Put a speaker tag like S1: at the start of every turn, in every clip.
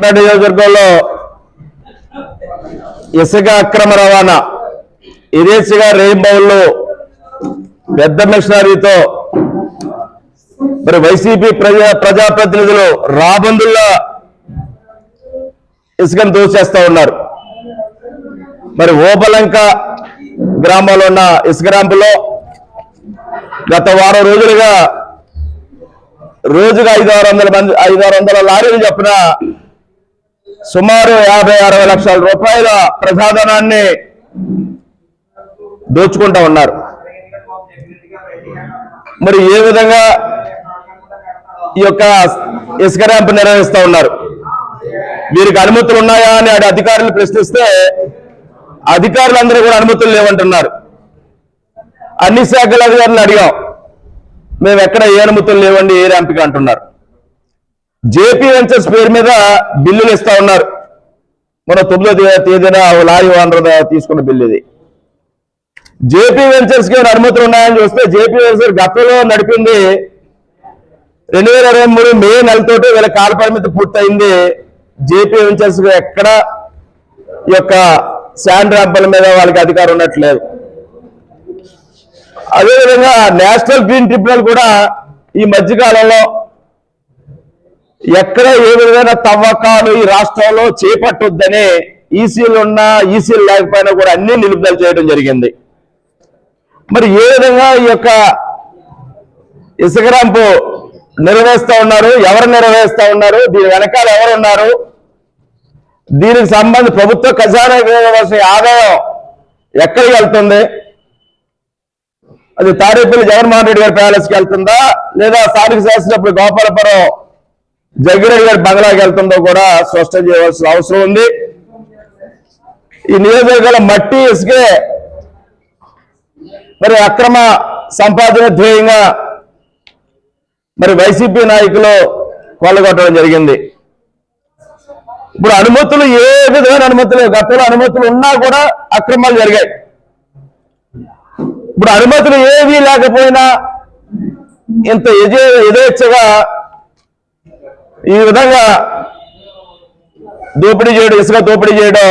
S1: కృష్ణా నియోజకవర్గంలో ఇసుక అక్రమ రవాణా. ఇదేసిగా రెయిన్బౌల్లో పెద్ద మిషనరీతో మరి వైసీపీ ప్రజా ప్రజాప్రతినిధులు రాబందుల్లా ఇసుకను దోచేస్తా ఉన్నారు. మరి ఓపలంక గ్రామంలో ఉన్న ఇసుక ర్యాంపులో గత వారం రోజులుగా రోజుగా ఐదు ఆరు వందల మంది ఐదు ఆరు వందల లారీలు చెప్పిన సుమారు యాభై అరవై లక్షల రూపాయల ప్రసాదనాన్ని దోచుకుంటా ఉన్నారు. మరి ఏ విధంగా ఈ యొక్క ఇసుక ర్యాంపు నిర్వహిస్తా ఉన్నారు? వీరికి అనుమతులు ఉన్నాయా అని ఆడి అధికారులు ప్రశ్నిస్తే అధికారులందరూ కూడా అనుమతులు లేవంటున్నారు. అన్ని శాఖల అధికారులను అడిగాం. మేము ఎక్కడ ఏ అనుమతులు లేవండి ఏ ర్యాంపుకి అంటున్నారు. జేపీ వెంచర్స్ పేరు మీద బిల్లులు ఇస్తా ఉన్నారు. మన తొమ్మిదో తేదీన లారీ ఓనర్ తీసుకున్న బిల్లు ఇది. జేపీ వెంచర్స్కి అనుమతులు ఉన్నాయని చూస్తే జేపీ వెంచర్స్ గతంలో నడిపింది రెండు వేల ఇరవై మూడు మే నెలతోటి వీళ్ళ కాల పరిమితి పూర్తయింది. జేపీ వెంచర్స్ ఎక్కడ ఈ యొక్క శాండ్ ర్యాంపుల మీద వాళ్ళకి అధికారం ఉన్నట్లేదు అదేవిధంగా నేషనల్ గ్రీన్ ట్రిబ్యునల్ కూడా ఈ మధ్యకాలంలో ఎక్కడ ఏ విధమైన తవ్వకాలు ఈ రాష్ట్రంలో చేపట్టొద్దని ఈసీలు ఉన్నా ఈసీలు లేకపోయినా కూడా అన్ని నిలుపుదల చేయడం జరిగింది. మరి ఏ విధంగా ఈ యొక్క ఇసుక ర్యాంపు ఉన్నారు? ఎవరు నిర్వహిస్తా ఉన్నారు? దీని వెనకాల ఎవరు ఉన్నారు? దీనికి సంబంధించి ప్రభుత్వ ఖజానాకి ఆదాయం ఎక్కడికి వెళ్తుంది? అది తాడేపల్లి జగన్మోహన్ రెడ్డి గారి ప్యాలెస్కి వెళ్తుందా? లేదా స్థానిక శాసనప్పుడు గోపాలపురం జగ్గిరెడ్డి గారి బంగ్లాకి వెళ్తుందో కూడా స్పష్టం చేయవలసిన అవసరం ఉంది. ఈ నియోజకవర్గాల మట్టి ఇసుకే మరి అక్రమ సంపాదన ధ్యేయంగా మరి వైసీపీ నాయకులు కొల్లగొట్టడం జరిగింది. ఇప్పుడు అనుమతులు ఏ విధమైన అనుమతులు గతంలో అనుమతులు ఉన్నా కూడా అక్రమాలు జరిగాయి. ఇప్పుడు అనుమతులు ఏవీ లేకపోయినా ఇంత ఎజే యథేచ్ఛగా ఈ విధంగా దోపిడీ చేయడం ఇసుక దోపిడీ చేయడం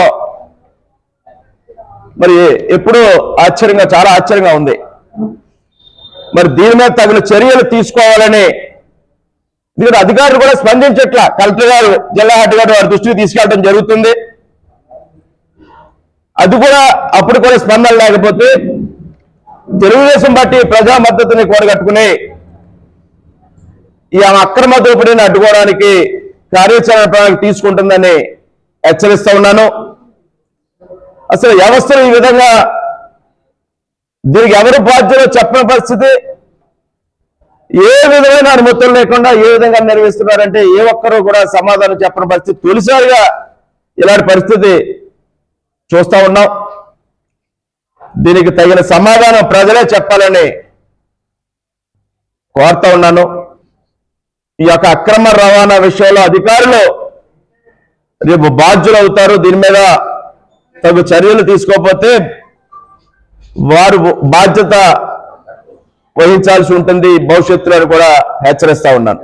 S1: మరి ఎప్పుడూ ఆశ్చర్యంగా చాలా ఆశ్చర్యంగా ఉంది. మరి దీని మీద తగిన చర్యలు తీసుకోవాలని ఎందుకంటే అధికారులు కూడా స్పందించట్లా. కలెక్టర్ గారు జిల్లా హెడ్ గారు వారి దృష్టికి తీసుకెళ్ళడం జరుగుతుంది. అది కూడా అప్పుడు కూడా స్పందన లేకపోతే తెలుగుదేశం పార్టీ ప్రజా మద్దతుని కూడగట్టుకుని ఈ అక్రమ దోపిడీని అడ్డుకోవడానికి కార్యాచరణ ప్రణాళిక తీసుకుంటుందని హెచ్చరిస్తా ఉన్నాను. అసలు వ్యవస్థలు ఈ విధంగా దీనికి ఎవరు బాధ్యులో చెప్పని పరిస్థితి? ఏ విధమైన అనుమతులు లేకుండా ఏ విధంగా నిర్వహిస్తున్నారంటే ఏ ఒక్కరూ కూడా సమాధానం చెప్పని పరిస్థితి తొలిసారిగా ఇలాంటి పరిస్థితి చూస్తా ఉన్నాం. దీనికి తగిన సమాధానం ప్రజలే చెప్పాలని కోరుతా ఉన్నాను. ఈ యొక్క అక్రమ రవాణా విషయంలో అధికారులు రేపు బాధ్యులు అవుతారు దీని మీద తగు చర్యలు తీసుకోకపోతే వారు బాధ్యత వహించాల్సి ఉంటుంది. భవిష్యత్తులో కూడా హెచ్చరిస్తా ఉన్నాను.